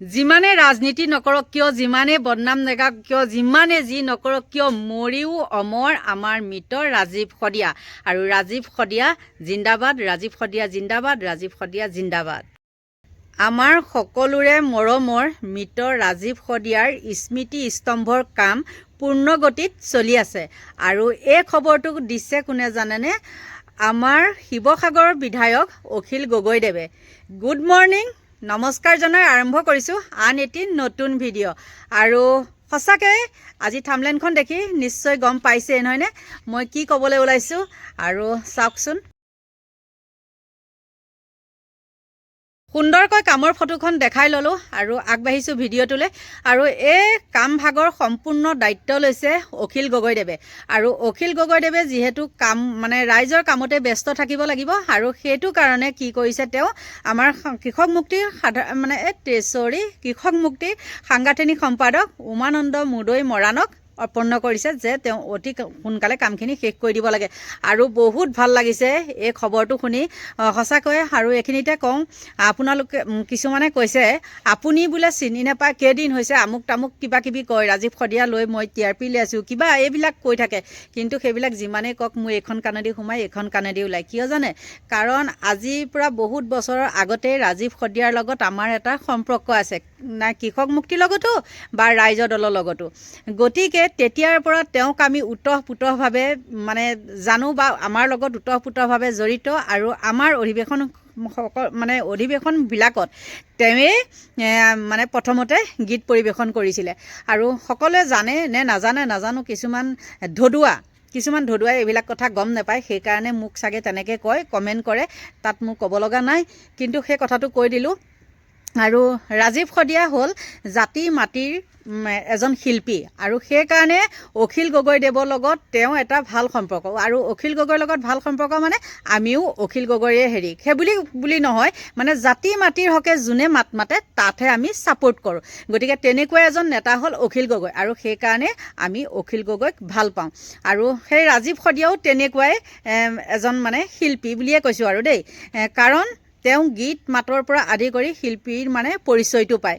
যিমানে ৰাজনীতি নকৰক কিয় যিমানে বদনাম নেগাওক কিয় যিমানে যি নকৰক কিয় মৰিও অমৰ আমাৰ মৃত ৰাজীৱ শদিয়া। আৰু ৰাজীৱ শদিয়া জিন্দাবাদ ৰাজীৱ শদিয়া জিন্দাবাদ ৰাজীৱ শদিয়া জিন্দাবাদ। আমাৰ সকলোৰে মৰমৰ মৃত ৰাজীৱ শদিয়াৰ স্মৃতি স্তম্ভৰ কাম পূৰ্ণগতিত চলি আছে। আৰু এই খবৰটো দিছে কোনে জানেনে? আমাৰ শিৱসাগৰৰ বিধায়ক অখিল গগৈদেৱে। Good morning. নমস্কাৰ জনাই আৰম্ভ কৰিছোঁ আন এটি নতুন ভিডিঅ' আৰু সঁচাকৈ আজি থামলেনখন দেখি নিশ্চয় গম পাইছে নহয়নে? মই কি ক'বলৈ ওলাইছোঁ? আৰু চাওকচোন। সুন্দৰকৈ কামৰ ফটোখন দেখাই ল'লোঁ আৰু আগবাঢ়িছোঁ ভিডিঅ'টোলৈ। আৰু এই কাম ভাগৰ সম্পূৰ্ণ দায়িত্ব লৈছে অখিল গগৈদেৱে। আৰু অখিল গগৈদেৱে যিহেতু কাম মানে ৰাইজৰ কামতে ব্যস্ত থাকিব লাগিব আৰু সেইটো কাৰণে কি কৰিছে তেওঁ আমাৰ কৃষক মুক্তিৰ সাধাৰণ মানে এই চৰি কৃষক মুক্তিৰ সাংগঠনিক সম্পাদক উমানন্দ মুদৈ মৰাণক অৰ্পণ কৰিছে যে তেওঁ অতি সোনকালে কামখিনি শেষ কৰি দিব লাগে। আৰু বহুত ভাল লাগিছে এই খবৰটো শুনি। আহ, সঁচাকৈ আৰু এইখিনিতে কওঁ আপোনালোকে কিছুমানে কৈছে আপুনি বোলে চিনি নাপায় কেইদিন হৈছে আমুক তামুক কিবা কিবি কয় ৰাজীৱ শদিয়া লৈ মই টি আৰ পি লৈ আছোঁ কিবা এইবিলাক কৈ থাকে। কিন্তু সেইবিলাক যিমানেই কওক মোৰ এইখন কাণেদি সোমাই এইখন কাণেদি ওলায় কিয় জানে? কাৰণ আজিৰ পৰা বহুত বছৰৰ আগতেই ৰাজীৱ শদিয়াৰ লগত আমাৰ এটা সম্পৰ্ক আছে। নাই কৃষক মুক্তিৰ লগতো বা ৰাইজৰ দলৰ লগতো। গতিকে তেতিয়াৰ পৰা তেওঁক আমি ওতঃপ্ৰোতভাৱে মানে জানো বা আমাৰ লগত ওতঃপ্ৰোতভাৱে জড়িত আৰু আমাৰ অধিৱেশন মানে অধিৱেশনবিলাকত তেওঁৱেই মানে প্ৰথমতে গীত পৰিৱেশন কৰিছিলে। আৰু সকলোৱে জানে নে নাজানে নাজানো কিছুমান ধদুৱা কিছুমান ধদুৱাই এইবিলাক কথা গম নাপায় সেইকাৰণে মোক চাগে তেনেকৈ কয় কমেণ্ট কৰে তাত মোক ক'ব লগা নাই। কিন্তু সেই কথাটো কৈ দিলোঁ। আৰু ৰাজীৱ শদিয়া হ'ল জাতি মাটিৰ এজন শিল্পী। আৰু সেইকাৰণে অখিল গগৈদেৱৰ লগত তেওঁ এটা ভাল সম্পৰ্ক। আৰু অখিল গগৈৰ লগত ভাল সম্পৰ্ক মানে আমিও অখিল গগৈৰে হেৰি। সেই বুলি নহয় মানে জাতি মাটিৰ হকে যোনে মাত মাতে তাতহে আমি ছাপোৰ্ট কৰোঁ। গতিকে তেনেকুৱা এজন নেতা হ'ল অখিল গগৈ। আৰু সেইকাৰণে আমি অখিল গগৈক ভাল পাওঁ। আৰু সেই ৰাজীৱ শদিয়াও তেনেকুৱাই এজন মানে শিল্পী বুলিয়ে কৈছোঁ আৰু দেই। কাৰণ তেওঁ গীত মাতৰ পৰা আদি কৰি শিল্পীৰ মানে পৰিচয়টো পায়।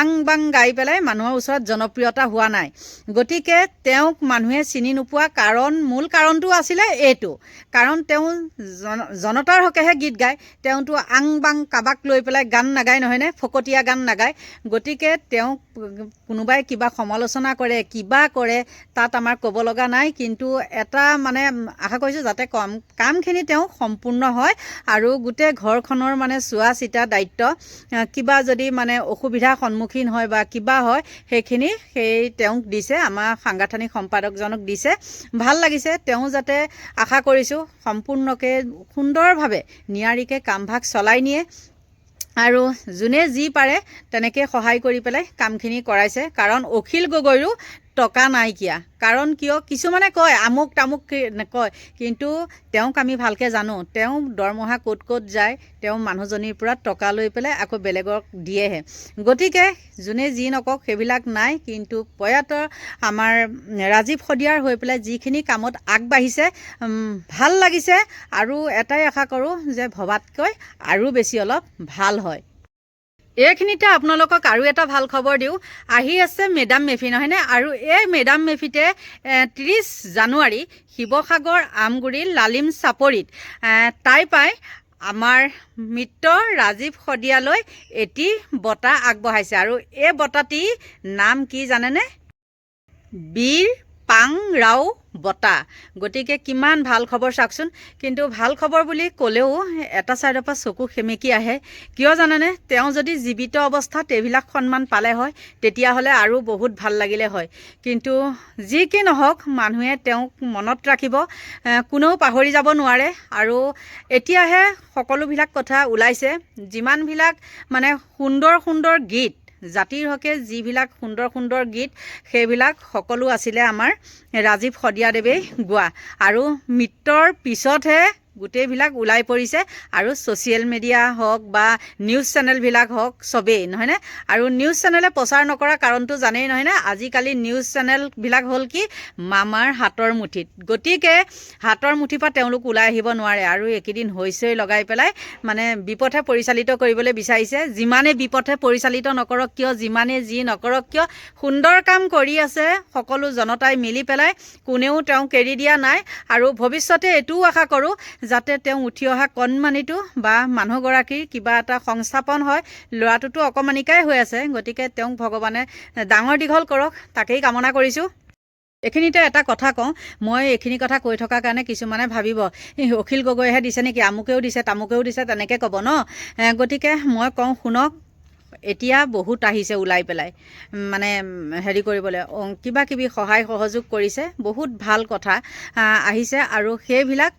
আং বাং গাই পেলাই মানুহৰ ওচৰত জনপ্ৰিয়তা হোৱা নাই। গতিকে তেওঁক মানুহে চিনি নোপোৱা কাৰণ মূল কাৰণটো আছিলে এইটো। কাৰণ তেওঁ জন জনতাৰ হকেহে গীত গায়। তেওঁতো আং বাং কাবাক লৈ পেলাই গান নাগায় নহয়নে? ফকতীয়া গান নাগায়। গতিকে তেওঁক কোনোবাই কিবা সমালোচনা কৰে কিবা কৰে তাত আমাৰ ক'ব লগা নাই। কিন্তু এটা মানে আশা কৰিছোঁ যাতে কম কামখিনি তেওঁ সম্পূৰ্ণ হয় আৰু গোটেই ঘৰখনৰ মানে চোৱা চিতা দায়িত্ব কিবা যদি মানে অসুবিধাৰ সন্মুখীন হয় বা কিবা হয়, সেইখিনি সেই তেওঁক দিছে, আমাৰ সাংগঠনিক সম্পাদকজনক দিছে। ভালো লাগিছে, তেওঁ যাতে আশা কৰিছোঁ সম্পূৰ্ণকৈ সুন্দৰভাৱে নিয়াৰিকৈ কামভাগ চলাই নিয়ে আৰু যোনে যি পাৰে তেনেকৈ সহায় কৰি পেলাই কামখিনি কৰাইছে। কাৰণ অখিল গগৈৰো টকা নাইকিয়া কাৰণ কিয়? কিছুমানে কয় আমুক তামুক কয় কিন্তু তেওঁক আমি ভালকৈ জানো। তেওঁ দৰমহা ক'ত ক'ত যায় তেওঁ মানুহজনীৰ পৰা টকা লৈ পেলাই আকৌ বেলেগক দিয়েহে। গতিকে যোনে যি নকওক সেইবিলাক নাই। কিন্তু প্ৰয়াত আমাৰ ৰাজীৱ শদিয়াৰ হৈ পেলাই যিখিনি কামত আগবাঢ়িছে ভাল লাগিছে। আৰু এটাই আশা কৰোঁ যে ভবাতকৈ আৰু বেছি অলপ ভাল হয়। এইখিনিতে আপোনালোকক আৰু এটা ভাল খবৰ দিওঁ। আহি আছে মেডাম মেফি নহয়নে? আৰু এই মেডাম মেফিতে ত্ৰিছ জানুৱাৰী শিৱসাগৰ আমগুৰি লালিম চাপৰিত তাই পাই আমাৰ মিত্ৰ ৰাজীৱ শদিয়ালৈ এটি বঁটা আগবঢ়াইছে। আৰু এই বঁটাটি নাম কি জানেনে? বীৰ পাং ৰাও বঁটা। গতিকে কিমান ভাল খবৰ চাওকচোন। কিন্তু ভাল খবৰ বুলি ক'লেও এটা ছাইডৰ পৰা চকু সেমেকি আহে। কিয় জানেনে? তেওঁ যদি জীৱিত অৱস্থাত এইবিলাক সন্মান পালে হয় তেতিয়াহ'লে আৰু বহুত ভাল লাগিলে হয়। কিন্তু যি কি নহওক মানুহে তেওঁক মনত ৰাখিব কোনেও পাহৰি যাব নোৱাৰে। আৰু এতিয়াহে সকলোবিলাক কথা ওলাইছে। যিমানবিলাক মানে সুন্দৰ সুন্দৰ গীত জাতিৰ হকে যিবিলাক সুন্দৰ সুন্দৰ গীত সেইবিলাক সকলো আছিলে আমাৰ ৰাজীৱ শদিয়াদেৱেই গোৱা। আৰু মৃত্যৰ পিছতহে গোটেইবিলাক ওলাই পৰিছে আৰু ছ'চিয়েল মিডিয়া হওক বা নিউজ চেনেলবিলাক হওক চবেই নহয়নে? আৰু নিউজ চেনেলে প্ৰচাৰ নকৰা কাৰণটো জানেই নহয়নে? আজিকালি নিউজ চেনেলবিলাক হ'ল কি? মামাৰ হাতৰ মুঠিত। গতিকে হাতৰ মুঠিৰ পৰা তেওঁলোক ওলাই আহিব নোৱাৰে আৰু এইকেইদিন হৈছেই লগাই পেলাই মানে বিপথে পৰিচালিত কৰিবলৈ বিচাৰিছে। যিমানে বিপথে পৰিচালিত নকৰক কিয় যিমানে যি নকৰক কিয় সুন্দৰ কাম কৰি আছে সকলো জনতাই মিলি পেলাই কোনেও তেওঁক এৰি দিয়া নাই। আৰু ভৱিষ্যতে এইটোও আশা কৰোঁ যাতে তেওঁ উঠি অহা কণমানিটো বা মানুহগৰাকীৰ কিবা এটা সংস্থাপন হয় ল'ৰাটোতো অকণমানিকাই হৈ আছে। গতিকে তেওঁক ভগৱানে ডাঙৰ দীঘল কৰক তাকেই কামনা কৰিছোঁ। এইখিনিতে এটা কথা কওঁ মই এইখিনি কথা কৈ থকাৰ কাৰণে কিছুমানে ভাবিব "ই অখিল গগৈহে দিছে নেকি? আমুকেও দিছে তামুকেও দিছে তেনেকৈ ক'ব ন? গতিকে মই কওঁ শুনক এতিয়া বহুত আহিছে ওলাই পেলাই। মানে হেৰি কৰিবলৈ কিবা কিবি সহায় সহযোগ কৰিছে বহুত ভাল কথা আহিছে আৰু সেইবিলাক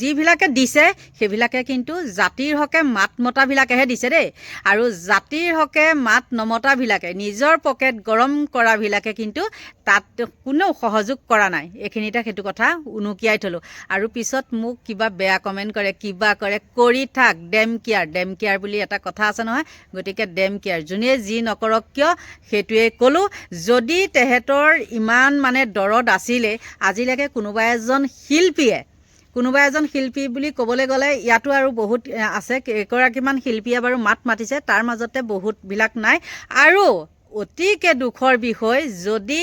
যিবিলাকে দিছে সেইবিলাকে কিন্তু জাতিৰ হকে মাত মতাবিলাকেহে দিছে দেই। আৰু জাতিৰ হকে মাত নমতাবিলাকে নিজৰ পকেট গৰম কৰাবিলাকে কিন্তু তাত কোনেও সহযোগ কৰা নাই। এইখিনিতে সেইটো কথা উনুকিয়াই থলোঁ। আৰু পিছত মোক কিবা বেয়া কমেণ্ট কৰে কিবা কৰে কৰি থাক ডেম কেয়াৰ ডেম কেয়াৰ বুলি এটা কথা আছে নহয়। গতিকে ডেম কেয়াৰ যোনে যি নকৰক কিয় সেইটোৱে ক'লোঁ। যদি তেহেঁতৰ ইমান মানে দৰদ আছিলে আজিলৈকে কোনোবা এজন শিল্পীয়ে কোনোবা এজন শিল্পী বুলি ক'বলৈ গ'লে ইয়াতো আৰু বহুত আছে। কেইগৰাকীমান শিল্পীয়ে বাৰু মাত মাতিছে তাৰ মাজতে বহুতবিলাক নাই। আৰু অতিকে দুখৰ বিষয় যদি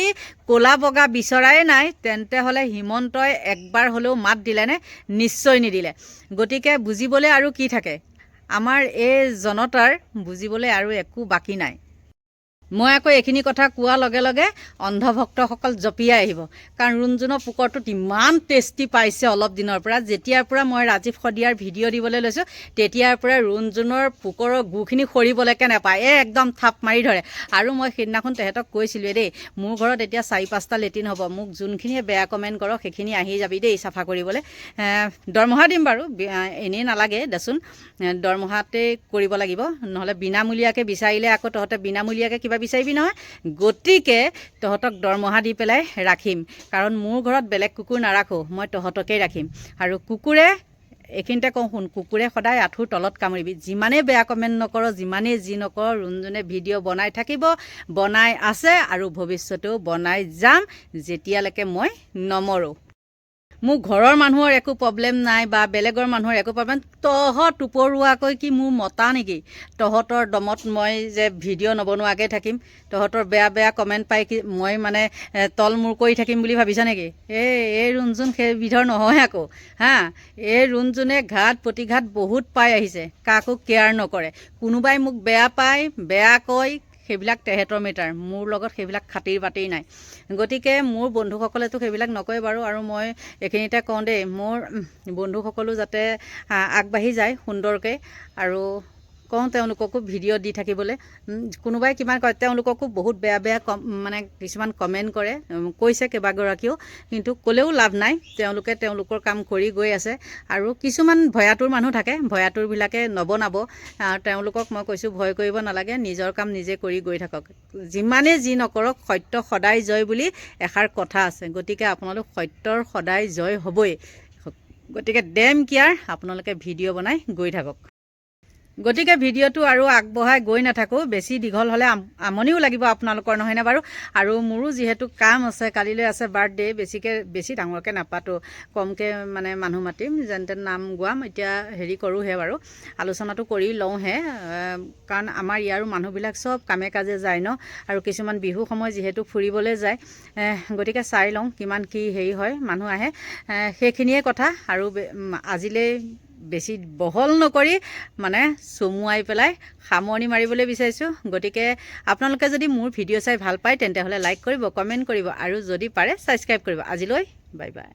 ক'লা বগা বিচৰাই নাই তেন্তে হ'লে হিমন্তই একবাৰ হ'লেও মাত দিলেনে? নিশ্চয় নিদিলে। গতিকে বুজিবলৈ আৰু কি থাকে? আমাৰ এই জনতাৰ বুজিবলৈ আৰু একো বাকী নাই। মই আকৌ এইখিনি কথা কোৱাৰ লগে লগে অন্ধভক্তসকল জঁপিয়াই আহিব। কাৰণ ৰুণজুনৰ পোকৰটোত ইমান টেষ্টি পাইছে অলপ দিনৰ পৰা। যেতিয়াৰ পৰা মই ৰাজীৱ শদিয়াৰ ভিডিঅ' দিবলৈ লৈছোঁ, তেতিয়াৰ পৰা ৰুণজুনৰ পোকৰৰ গুখিনি সৰিবলৈকে নাপায়। এই একদম থাপ মাৰি ধৰে। আৰু মই সেইদিনাখন তেহেঁতক কৈছিলোঁৱে দেই, মোৰ ঘৰত এতিয়া চাৰি পাঁচটা লেট্ৰিন হ'ব। মোক যোনখিনিয়ে বেয়া কমেণ্ট কৰক, সেইখিনি আহি যাবি দেই চাফা কৰিবলৈ। দৰমহা দিম বাৰু। এনেই নালাগে দেচোন। দৰমহাতেই কৰিব লাগিব। নহ'লে বিনামূলীয়াকৈ বিচাৰিলে আকৌ তহঁতে বিনামূলীয়াকৈ কিবা বিচাৰিবি নহয়। গতিকে তহঁতক দৰমহা দি পেলাই ৰাখিম। কাৰণ মোৰ ঘৰত বেলেগ কুকুৰ নাৰাখোঁ, মই তহঁতকেই ৰাখিম। আৰু কুকুৰে, এইখিনিতে কওঁ শুন, কুকুৰে সদায় আঁঠুৰ তলত কামুৰিবি। যিমানেই বেয়া কমেণ্ট নকৰ, যিমানেই যি নকৰ, ৰুণজনে ভিডিঅ' বনাই থাকিব, বনাই আছে আৰু ভৱিষ্যতেও বনাই যাম, যেতিয়ালৈকে মই নমৰোঁ। মোৰ ঘৰৰ মানুহৰ একো প্ৰব্লেম নাই বা বেলেগৰ মানুহৰ একো প্ৰব্লেম তহঁত উপৰুৱাকৈ কি মোৰ মতা নেকি? তহঁতৰ দমত মই যে ভিডিঅ' নবনোৱাকৈ থাকিম তহঁতৰ বেয়া বেয়া কমেণ্ট পাই কি মই মানে এ, তল মূৰ কৰি থাকিম বুলি ভাবিছ নেকি? এই এই ৰুণজুন সেইবিধৰ নহয় আকৌ হা? এই ৰুণজুনে ঘাট প্ৰতিঘাত বহুত পাই আহিছে কাকো কেয়াৰ নকৰে। কোনোবাই মোক বেয়া পায় বেয়া কয় সেইবিলাক তেহেঁতৰ মেটাৰ। মোৰ লগত সেইবিলাক খাতিৰ বাতিৰ নাই। গতিকে মোৰ বন্ধুসকলেতো সেইবিলাক নকয় বাৰু আৰু মই এইখিনিতে কওঁ দেই মোৰ বন্ধুসকলো যাতে আগবাঢ়ি যায় সুন্দৰকৈ আৰু কওঁ তেওঁলোককো ভিডিঅ' দি থাকিবলৈ। কোনোবাই কিমান কয় তেওঁলোককো বহুত বেয়া বেয়া কম মানে কিছুমান কমেণ্ট কৰে কৈছে কেইবাগৰাকীও। কিন্তু ক'লেও লাভ নাই তেওঁলোকে তেওঁলোকৰ কাম কৰি গৈ আছে। আৰু কিছুমান ভয়াতুৰ মানুহ থাকে ভয়াতুৰবিলাকে নবনাব। তেওঁলোকক মই কৈছোঁ ভয় কৰিব নালাগে নিজৰ কাম নিজে কৰি গৈ থাকক। যিমানেই যি নকৰক সত্য সদায় জয় বুলি এষাৰ কথা আছে। গতিকে আপোনালোক সত্যৰ সদায় জয় হ'বই। গতিকে ডেম কেয়াৰ আপোনালোকে ভিডিঅ' বনাই গৈ থাকক। গতিকে ভিডিঅ'টো আৰু আগবঢ়াই গৈ নাথাকোঁ বেছি দীঘল হ'লে আম- আমনিও লাগিব আপোনালোকৰ নহয়নে বাৰু? আৰু মোৰো যিহেতু কাম আছে কালিলৈ আছে বাৰ্থডে' বেছিকৈ বেছি ডাঙৰকৈ নাপাতো কমকৈ মানে মানুহ মাতিম যেন তেন নাম গোৱাম এতিয়া হেৰি কৰোঁহে বাৰু আলোচনাটো কৰি লওঁহে কাৰণ আমাৰ ইয়াৰো মানুহবিলাক চব কামে কাজে যায় ন আৰু কিছুমান বিহু সময় যিহেতু ফুৰিবলৈ যায় গতিকে চাই লওঁ কিমান কি হেৰি হয় মানুহ আহে সেইখিনিয়ে কথা আৰু আজিলৈ বেছি বহল নকৰি মানে চমুৱাই পেলাই সামৰণি মাৰিবলৈ বিচাৰিছোঁ। গতিকে আপোনালোকে যদি মোৰ ভিডিঅ' চাই ভালো পায়, তেন্তে লাইক কৰিব কমেণ্ট কৰিব আৰু যদি পাৰে ছাবস্ক্ৰাইব কৰিব। আজিলৈ বাই বাই